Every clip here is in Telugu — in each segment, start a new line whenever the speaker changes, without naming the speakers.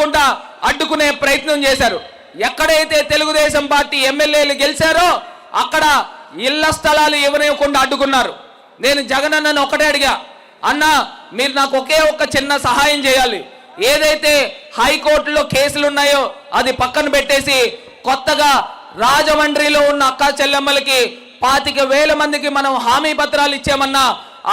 ఇవ్వకుండా అడ్డుకునే ప్రయత్నం చేశారు. ఎక్కడైతే తెలుగుదేశం పార్టీ ఎమ్మెల్యేలు గెలిచారో అక్కడ ఇళ్ళ స్థలాలు ఇవ్వనివ్వకుండా అడ్డుకున్నారు. నేను జగన్ అన్నను ఒకటే అడిగా అన్న మీరు నాకు ఒకే ఒక్క చిన్న సహాయం చేయాలి. ఏదైతే హైకోర్టులో కేసులు ఉన్నాయో అది పక్కన పెట్టేసి కొత్తగా రాజమండ్రిలో ఉన్న అక్క చెల్లెమ్మలకి పాతిక వేల మందికి మనం హామీ పత్రాలు ఇచ్చామన్నా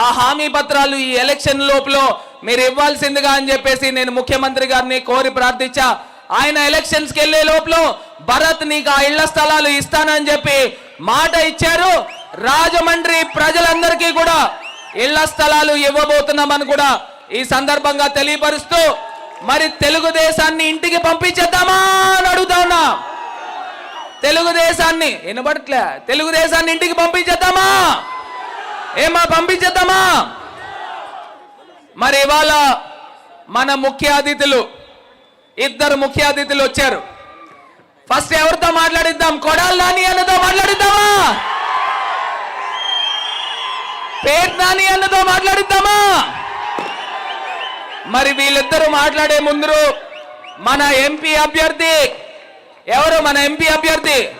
ఆ హామీ పత్రాలు ఈ ఎలక్షన్ లోపల మీరు ఇవ్వాల్సిందిగా అని చెప్పేసి నేను ముఖ్యమంత్రి గారిని కోరి ప్రార్థించా. ఆయన ఎలక్షన్స్ వెళ్ళే లోపల భరత్ నీకు ఆ ఇళ్ళ స్థలాలు ఇస్తానని చెప్పి మాట ఇచ్చారు. రాజమండ్రి ప్రజలందరికీ కూడా ఇళ్ళ స్థలాలు ఇవ్వబోతున్నామని కూడా ఈ సందర్భంగా తెలియపరుస్తూ మరి తెలుగుదేశాన్ని ఇంటికి పంపించేద్దామా అని అడుగుతా ఉన్నా. తెలుగుదేశాన్ని వినబడట్లే. తెలుగుదేశాన్ని ఇంటికి పంపించేద్దామా? ఏమా పంపించేద్దామా? మరి ఇవాళ మన ముఖ్య అతిథులు ఇద్దరు ముఖ్య అతిథులు వచ్చారు. ఫస్ట్ ఎవరితో మాట్లాడిద్దాం? కొడాల నాని అన్నతో మాట్లాడిద్దామా? పేరు నాని అన్నతో మాట్లాడిద్దామా? మరి వీళ్ళిద్దరూ మాట్లాడే ముందు మన ఎంపీ అభ్యర్థి. ఎవరు మన ఎంపీ అభ్యర్థి?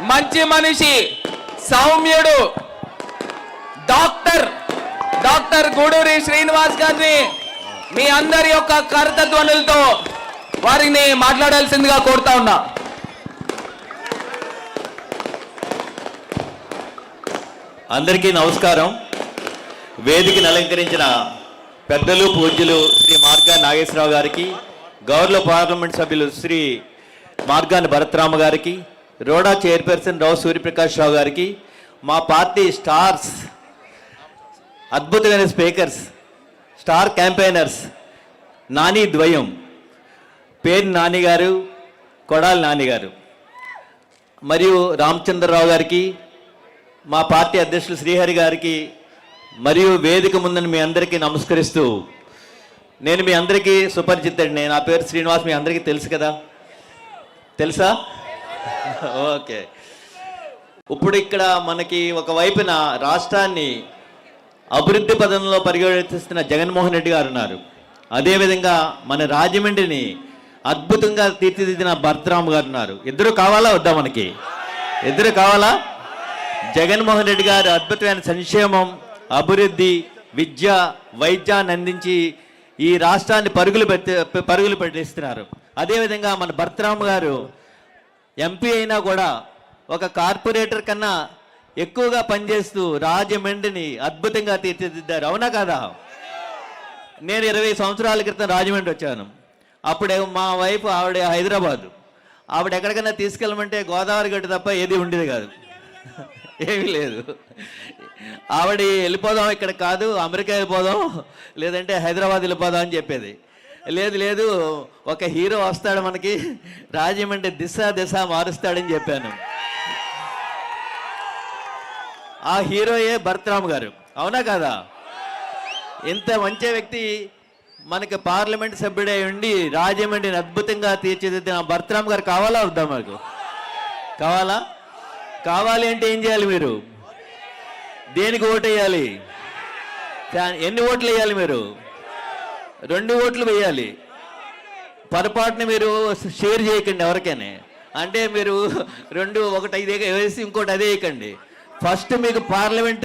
మంచి మనిషి సౌమ్యుడు డాక్టర్ డాక్టర్ గూడూరి శ్రీనివాస్ గారిని మీ అందరి యొక్క కర్తధ్వనులతో వారిని మాట్లాడాల్సిందిగా కోరుతా ఉన్నా.
అందరికీ నమస్కారం. వేదికను అలంకరించిన పెద్దలు పూజ్యులు శ్రీ మార్గా నాగేశ్వరరావు గారికి గౌరవ పార్లమెంట్ సభ్యులు శ్రీ మార్గాని భరత్రామ గారికి రోడా చైర్పర్సన్ రావు సూర్యప్రకాష్ రావు గారికి మా పార్టీ స్టార్స్ అద్భుతమైన స్పీకర్స్ స్టార్ క్యాంపెయినర్స్ నాని ద్వయం. పేరు నాని గారు కొడాలి నాని గారు మరియు రామచంద్రరావు గారికి మా పార్టీ అధ్యక్షులు శ్రీహరి గారికి మరియు వేదిక ముందని మీ అందరికీ నమస్కరిస్తూ నేను మీ అందరికీ సుపరిచితుడిని. నా పేరు శ్రీనివాస్ మీ అందరికీ తెలుసు కదా? తెలుసా? ఓకే. ఇప్పుడు ఇక్కడ మనకి ఒక వైపున రాష్ట్రాన్ని అభివృద్ధి పదంలో పరిగెత్తిస్తున్న జగన్మోహన్ రెడ్డి గారు ఉన్నారు. అదేవిధంగా మన రాజమండ్రిని అద్భుతంగా తీర్చిదిద్దిన భరతరామ్ గారు ఉన్నారు. ఇద్దరు కావాలా వద్దా మనకి? ఇద్దరు కావాలా? జగన్మోహన్ రెడ్డి గారు అద్భుతమైన సంక్షేమం అభివృద్ధి విద్య వైద్యాన్ని అందించి ఈ రాష్ట్రాన్ని పరుగులు పెట్టి పరుగులు పెట్టిస్తున్నారు. అదేవిధంగా మన భరతరామ్ గారు ఎంపీ అయినా కూడా ఒక కార్పొరేటర్ కన్నా ఎక్కువగా పనిచేస్తూ రాజమండ్రిని అద్భుతంగా తీర్చిదిద్దారు. అవునా కదా? నేను ఇరవై సంవత్సరాల క్రితం రాజమండ్రి వచ్చాను. అప్పుడే మా వైఫ్ ఆవిడ హైదరాబాదు. ఆవిడ ఎక్కడికైనా తీసుకెళ్ళమంటే గోదావరి గట్టు తప్ప ఏది ఉండేది కాదు. ఏమీ లేదు. ఆవిడ వెళ్ళిపోదాం ఇక్కడ కాదు అమెరికా వెళ్ళిపోదాం లేదంటే హైదరాబాద్ వెళ్ళిపోదాం అని చెప్పేది. లేదు లేదు ఒక హీరో వస్తాడు మనకి రాజమండ్రి దిశ దిశ మారుస్తాడని చెప్పాను. ఆ హీరోయే భరతరామ్ గారు. అవునా కదా? ఇంత మంచి వ్యక్తి మనకి పార్లమెంట్ సభ్యుడై ఉండి రాజమండ్రిని అద్భుతంగా తీర్చిదిద్దిన భరతరామ్ గారు కావాలా వద్దా మాకు? కావాలా? కావాలి అంటే ఏం చేయాలి మీరు? దేనికి ఓటు వేయాలి ఎన్ని ఓట్లు వేయాలి మీరు? రెండు ఓట్లు వేయాలి. పొరపాటున మీరు షేర్ చేయకండి ఎవరికైనా. అంటే మీరు రెండు ఒకటి ఐదు వేసి ఇంకోటి అదే వేయకండి. ఫస్ట్ మీకు పార్లమెంట్